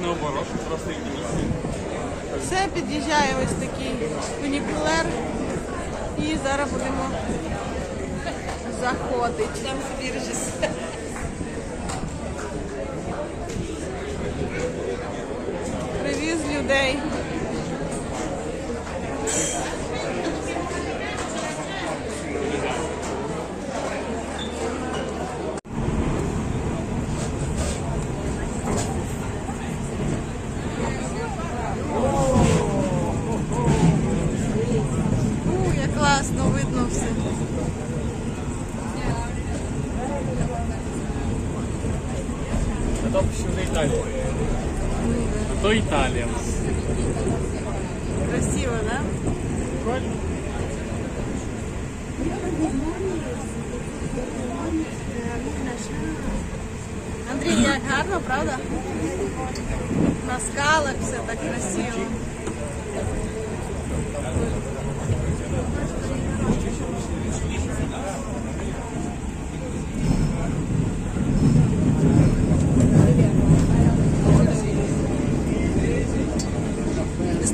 наоборот, просто їдні. Все під'їжджає ось такий фунікулер. І зараз будемо заходити. Там собі режисер. Привіз людей. класно видно все. А то всюди Італія. А то Італія. Красиво, да? Андрій, як гарно, правда? На скалах все так красиво.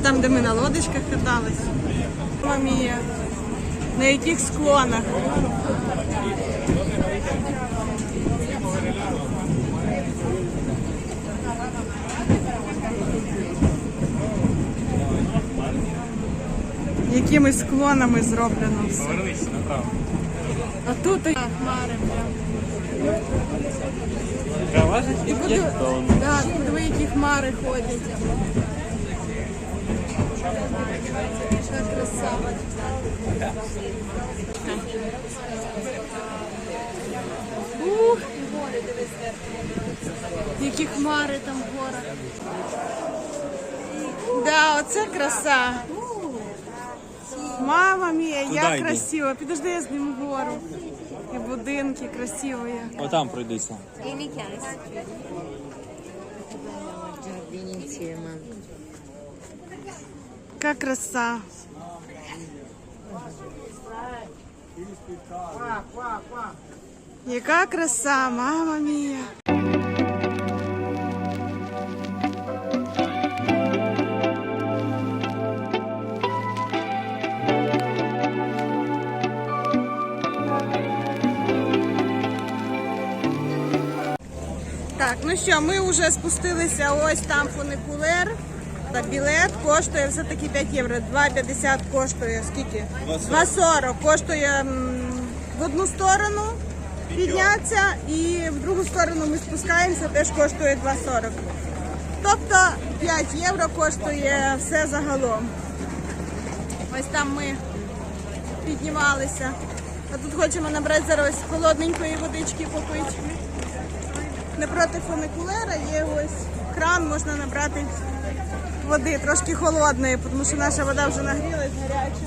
Там, де ми на лодочках катались. Мамія. На яких склонах. Якими склонами зроблено все. А тут і хмари прям. І куди, які хмари ходять. Ух, які хмари там в горах. Да, оце краса. Мама мія, як йди. красиво. Підожди, я зніму гору. І будинки красиво. Отам пройдися. Giardini insieme. Яка краса. Яка краса, мама мія. Так, ну що, ми вже спустилися ось там фуникулер. Та білет коштує все-таки 5 євро. 2,50 коштує скільки? 2,40 коштує м, в одну сторону піднятися і в другу сторону ми спускаємося, теж коштує 2,40. Тобто 5 євро коштує все загалом. Ось там ми піднімалися. А тут хочемо набрати зараз холодненької водички попити. Напроти фуникулера є ось кран, можна набрати води трошки холодної, тому що наша вода вже нагрілась гаряча.